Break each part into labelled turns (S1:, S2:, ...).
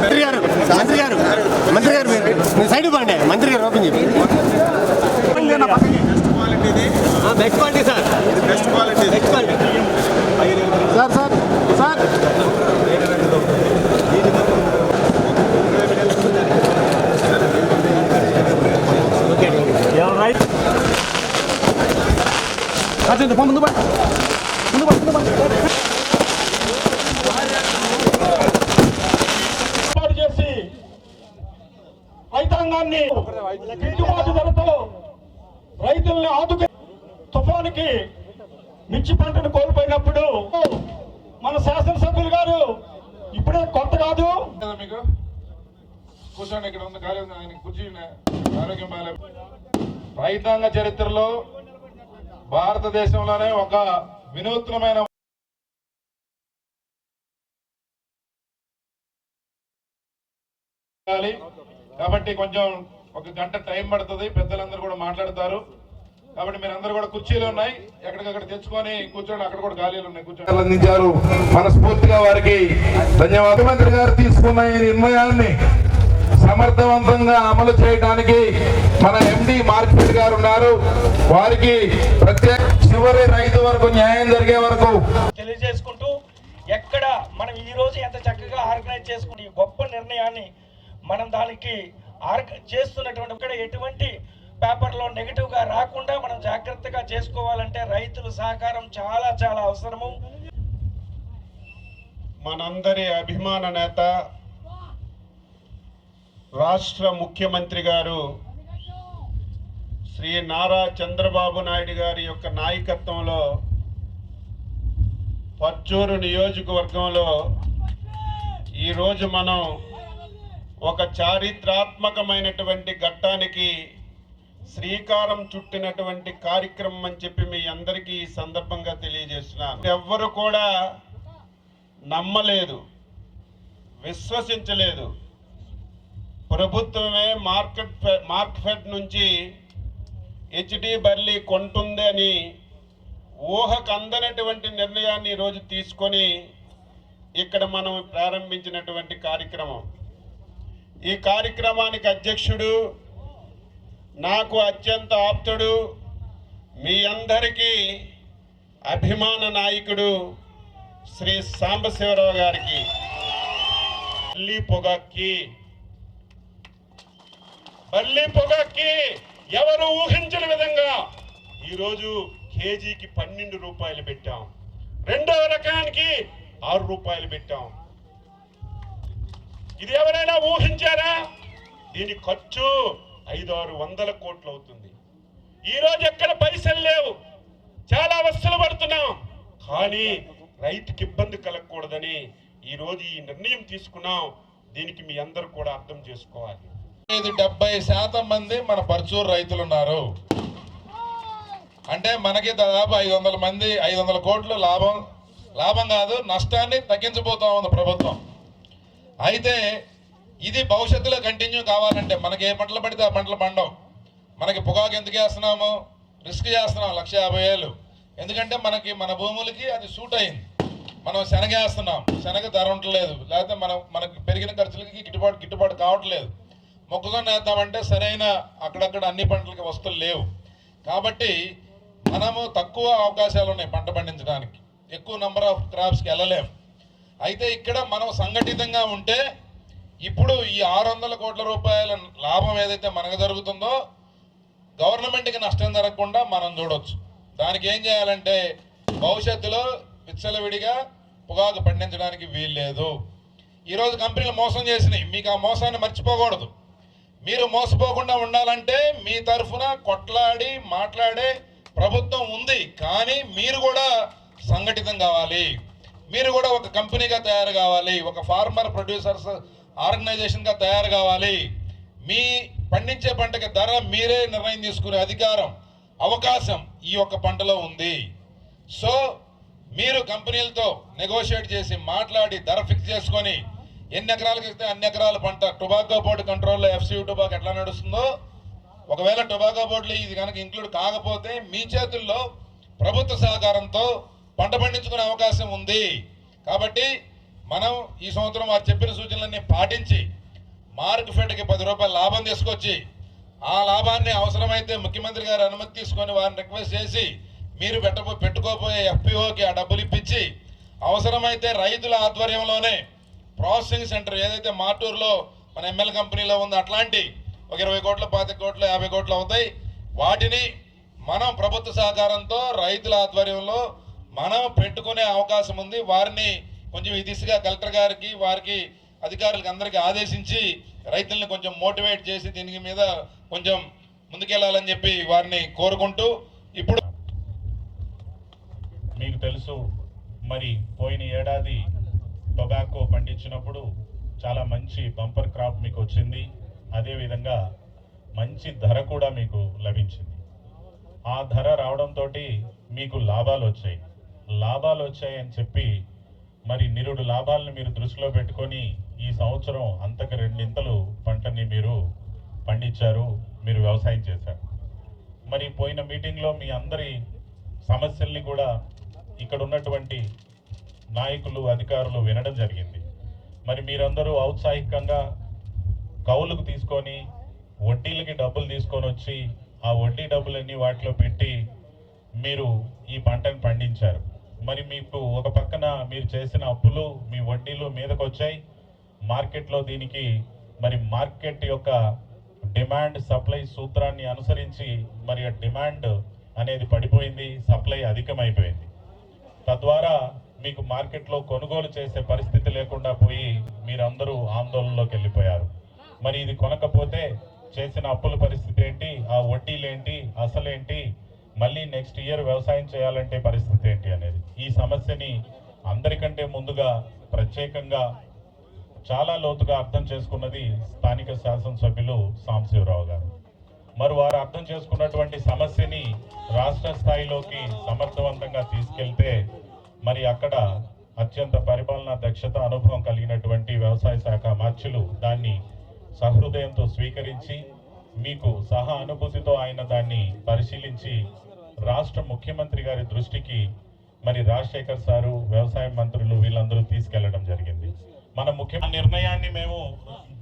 S1: మంత్రి
S2: గారు మంత్రి గారు మంత్రి గారు మీరు మీరు సైడ్ పండి మంత్రి గారు ఓపెన్ చెప్పి best quality sir best quality best quality
S3: sir sir ముందు ముందు ముందు
S4: చేసి రైతాంగాన్ని గిట్టుబాటు ధరతో రైతుల్ని ఆదుకు తుఫానుకి మిర్చి పంటను కోల్పోయినప్పుడు మన శాసనసభ్యులు గారు ఇప్పుడే కొత్త కాదు.
S5: కదా మీకు. కూర్చోండి ఇక్కడ ఉన్న ఖాళీ ఉంది ఆయన కుర్చీ ఆరోగ్యం బాగాలేదు. రైతాంగ చరిత్రలో భారతదేశంలోనే ఒక వినూత్నమైన కాబట్టి కొంచెం ఒక గంట టైం పడుతుంది. పెద్దలందరూ కూడా మాట్లాడతారు. కాబట్టి మీరు అందరూ కూడా కుర్చీలు ఉన్నాయి. ఎక్కడికక్కడ తెచ్చుకొని కూర్చోండి. అక్కడ కూడా ఖాళీలు ఉన్నాయి. కూర్చోండి. అందించారు మనస్ఫూర్తిగా వారికి ధన్యవాదాలు. మంత్రి గారు తీసుకున్న ఈ నిర్ణయాన్ని సమర్థవంతంగా అమలు చేయడానికి మన ఎండి మార్కెట్ గారు ఉన్నారు. వారికి ప్రత్యేక చివరి రైతు వరకు న్యాయం జరిగే వరకు
S4: తెలియజేసుకుంటూ ఎక్కడ మనం ఈ రోజు ఎంత చక్కగా ఆర్గనైజ్ చేసుకుని ఈ గొప్ప నిర్ణయాన్ని మనం దానికి ఆర్గ చేస్తున్నటువంటి ఇక్కడ ఎటువంటి పేపర్లో నెగిటివ్గా రాకుండా మనం జాగ్రత్తగా చేసుకోవాలంటే రైతుల సహకారం చాలా చాలా అవసరము.
S6: మనందరి అభిమాన నేత రాష్ట్ర ముఖ్యమంత్రి గారు శ్రీ నారా చంద్రబాబు నాయుడు గారి యొక్క నాయకత్వంలో పచ్చూరు నియోజకవర్గంలో ఈరోజు మనం ఒక చారిత్రాత్మకమైనటువంటి ఘట్టానికి శ్రీకారం చుట్టినటువంటి కార్యక్రమం అని చెప్పి మీ అందరికీ ఈ సందర్భంగా తెలియజేస్తున్నాను. ఎవ్వరు కూడా నమ్మలేదు విశ్వసించలేదు. ప్రభుత్వమే మార్కెట్ ఫె- మార్క్ఫెడ్ నుంచి హెచ్డి బర్లీ కొంటుంది అని ఊహకు అందనటువంటి నిర్ణయాన్ని ఈరోజు తీసుకొని ఇక్కడ మనం ప్రారంభించినటువంటి కార్యక్రమం. ఈ కార్యక్రమానికి అధ్యక్షుడు నాకు అత్యంత ఆప్తుడు మీ అందరికీ అభిమాన నాయకుడు శ్రీ సాంబశివరావు గారికి బల్లి పొగక్కి. బల్లి పొగక్కి ఎవరు ఊహించిన విధంగా ఈరోజు కేజీకి పన్నెండు రూపాయలు పెట్టాం. రెండవ రకానికి ఆరు రూపాయలు పెట్టాం. ఇది ఎవరైనా ఊహించారా? దీని ఖర్చు ఐదు ఆరు వందల కోట్లు అవుతుంది. ఈరోజు ఎక్కడ పైసలు లేవు. చాలా అవస్థలు పడుతున్నాం. కానీ రైతుకి ఇబ్బంది కలగకూడదని ఈరోజు ఈ నిర్ణయం తీసుకున్నాం. దీనికి మీ అందరూ కూడా అర్థం చేసుకోవాలి.
S5: ఐదు డెబ్బై శాతం మంది మన పరచూరు రైతులు ఉన్నారు. అంటే మనకి దాదాపు ఐదు వందల మంది ఐదు వందల కోట్లు లాభం లాభం కాదు నష్టాన్ని తగ్గించబోతా ఉంది ప్రభుత్వం. అయితే ఇది భవిష్యత్తులో కంటిన్యూ కావాలంటే మనకి ఏ పంటలు పడితే ఆ పంటలు పండవు మనకి పొగాకు ఎందుకు వేస్తున్నాము? రిస్క్ చేస్తున్నాం లక్ష యాభై వేలు. ఎందుకంటే మనకి మన భూములకి అది సూట్ అయింది. మనం శనగ వేస్తున్నాం శనగ ధర ఉండలేదు. లేకపోతే మనం మనకి పెరిగిన ఖర్చులకి గిట్టుబాటు గిట్టుబాటు కావట్లేదు. మొక్కజొన్న వేద్దామంటే సరైన అక్కడక్కడ అన్ని పంటలకి వస్తువులు లేవు. కాబట్టి మనము తక్కువ అవకాశాలు ఉన్నాయి పంట పండించడానికి. ఎక్కువ నెంబర్ ఆఫ్ క్రాప్స్కి వెళ్ళలేము. అయితే ఇక్కడ మనం సంఘటితంగా ఉంటే ఇప్పుడు ఈ ఆరు వందల కోట్ల రూపాయల లాభం ఏదైతే మనకు జరుగుతుందో గవర్నమెంట్కి నష్టం జరగకుండా మనం చూడొచ్చు. దానికి ఏం చేయాలంటే భవిష్యత్తులో విచ్చలవిడిగా పొగాకు పండించడానికి వీల్లేదు ఈరోజు కంపెనీలు మోసం చేసినాయి. మీకు ఆ మోసాన్ని మర్చిపోకూడదు. మీరు మోసపోకుండా ఉండాలంటే మీ తరఫున కొట్లాడి మాట్లాడే ప్రభుత్వం ఉంది. కానీ మీరు కూడా సంఘటితం కావాలి. మీరు కూడా ఒక కంపెనీగా తయారు కావాలి. ఒక ఫార్మర్ ప్రొడ్యూసర్స్ ఆర్గనైజేషన్గా తయారు కావాలి. మీ పండించే పంటకి ధర మీరే నిర్ణయం తీసుకునే అధికారం అవకాశం ఈ యొక్క పంటలో ఉంది. సో మీరు కంపెనీలతో నెగోషియేట్ చేసి మాట్లాడి ధర ఫిక్స్ చేసుకొని ఎన్ని ఎకరాలకు ఇస్తే అన్ని ఎకరాల పంట టొబాకో బోర్డు కంట్రోల్లో ఎఫ్సియు టొబాకో ఎట్లా నడుస్తుందో ఒకవేళ టొబాకో బోర్డులో ఇది కనుక ఇంక్లూడ్ కాకపోతే మీ చేతుల్లో ప్రభుత్వ సహకారంతో పంట పండించుకునే అవకాశం ఉంది. కాబట్టి మనం ఈ సంవత్సరం వారు చెప్పిన సూచనలన్నీ పాటించి మార్క్ ఫెడ్కి పది రూపాయల లాభం తీసుకొచ్చి ఆ లాభాన్ని అవసరమైతే ముఖ్యమంత్రి గారు అనుమతి తీసుకొని వారిని రిక్వెస్ట్ చేసి మీరు పెట్టబో పెట్టుకోబోయే ఎఫ్పిఓకి ఆ డబ్బులు ఇప్పించి అవసరమైతే రైతుల ఆధ్వర్యంలోనే ప్రాసెసింగ్ సెంటర్ ఏదైతే మాటూరులో మన ఎమ్మెల్యే కంపెనీలో ఉందో అట్లాంటి ఒక ఇరవై కోట్ల పాతిక కోట్లు యాభై కోట్లు అవుతాయి. వాటిని మనం ప్రభుత్వ సహకారంతో రైతుల ఆధ్వర్యంలో మనం పెట్టుకునే అవకాశం ఉంది. వారిని కొంచెం ఈ దిశగా కలెక్టర్ గారికి వారికి అధికారులకు అందరికీ ఆదేశించి రైతులను కొంచెం మోటివేట్ చేసి దీని మీద కొంచెం ముందుకెళ్ళాలని చెప్పి వారిని కోరుకుంటూ ఇప్పుడు
S7: మీకు తెలుసు మరి పోయిన ఏడాది టొబాకో పండించినప్పుడు చాలా మంచి బంపర్ క్రాప్ మీకు వచ్చింది. అదేవిధంగా మంచి ధర కూడా మీకు లభించింది. ఆ ధర రావడంతో మీకు లాభాలు వచ్చాయి. లాభాలు వచ్చాయని చెప్పి మరి నిరుడు లాభాలను మీరు దృష్టిలో పెట్టుకొని ఈ సంవత్సరం అంతకు రెండింతలు పంటని మీరు పండించారు మీరు వ్యవసాయం చేశారు. మరి పోయిన మీటింగ్లో మీ అందరి సమస్యల్ని కూడా ఇక్కడ ఉన్నటువంటి నాయకులు అధికారులు వినడం జరిగింది. మరి మీరందరూ ఔత్సాహికంగా కౌలుకు తీసుకొని వడ్డీలకి డబ్బులు తీసుకొని వచ్చి ఆ వడ్డీ డబ్బులన్నీ వాటిలో పెట్టి మీరు ఈ పంటను పండించారు. మరి మీకు ఒక పక్కన మీరు చేసిన అప్పులు మీ వడ్డీలు మీదకు వచ్చాయి మార్కెట్లో దీనికి మరి మార్కెట్ యొక్క డిమాండ్ సప్లై సూత్రాన్ని అనుసరించి మరి ఆ డిమాండ్ అనేది పడిపోయింది సప్లై అధికమైపోయింది. తద్వారా మీకు మార్కెట్లో కొనుగోలు చేసే పరిస్థితి లేకుండా పోయి మీరందరూ ఆందోళనలోకి వెళ్ళిపోయారు. మరి ఇది కొనకపోతే చేసిన అప్పుల పరిస్థితి ఏంటి? ఆ వడ్డీలేంటి? అసలేంటి? మళ్ళీ నెక్స్ట్ ఇయర్ వ్యవసాయం చేయాలంటే పరిస్థితి ఏంటి అనేది. ఈ సమస్యని అందరికంటే ముందుగా ప్రత్యేకంగా చాలా లోతుగా అర్థం చేసుకున్నది స్థానిక శాసనసభ్యులు సాంబశివరావు గారు. మరి వారు అర్థం చేసుకున్నటువంటి సమస్యని రాష్ట్ర స్థాయిలోకి సమర్థవంతంగా తీసుకెళ్తే మరి అక్కడ అత్యంత పరిపాలనా దక్షత అనుభవం కలిగినటువంటి వ్యవసాయ శాఖ మార్చులు దాన్ని సహృదయంతో స్వీకరించి మీకు సహా అనుభూతితో ఆయన దాన్ని పరిశీలించి రాష్ట్ర ముఖ్యమంత్రి గారి దృష్టికి మరి రాజశేఖర్ సారు వ్యవసాయ మంత్రులు వీళ్ళందరూ తీసుకెళ్ళడం జరిగింది. మన ముఖ్య నిర్ణయాన్ని మేము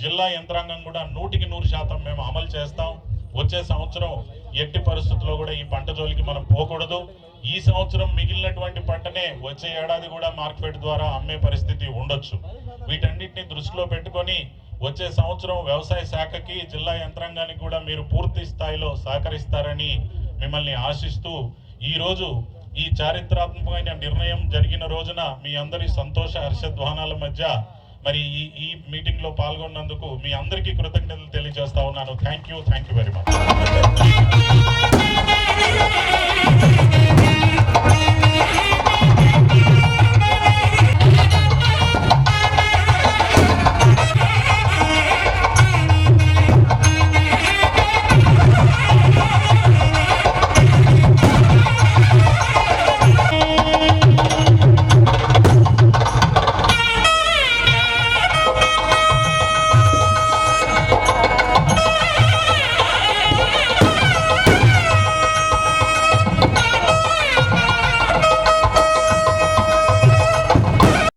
S7: జిల్లా యంత్రాంగం కూడా నూటికి నూరు శాతం మేము అమలు చేస్తాం. వచ్చే సంవత్సరం ఎట్టి పరిస్థితుల్లో కూడా ఈ పంట జోలికి మనం పోకూడదు. ఈ సంవత్సరం మిగిలినటువంటి పంటనే వచ్చే ఏడాది కూడా మార్కెట్ ద్వారా అమ్మే పరిస్థితి ఉండొచ్చు. వీటన్నిటిని దృష్టిలో పెట్టుకొని వచ్చే సంవత్సరం వ్యవసాయ శాఖకి జిల్లా యంత్రాంగానికి కూడా మీరు పూర్తి స్థాయిలో సహకరిస్తారని మిమ్మల్ని ఆశిస్తూ ఈరోజు ఈ చారిత్రాత్మకమైన నిర్ణయం జరిగిన రోజున మీ అందరి సంతోష హర్షధ్వానాల మధ్య మరి ఈ ఈ మీటింగ్లో పాల్గొన్నందుకు మీ అందరికీ కృతజ్ఞతలు తెలియజేస్తా ఉన్నాను. Thank you thank you very much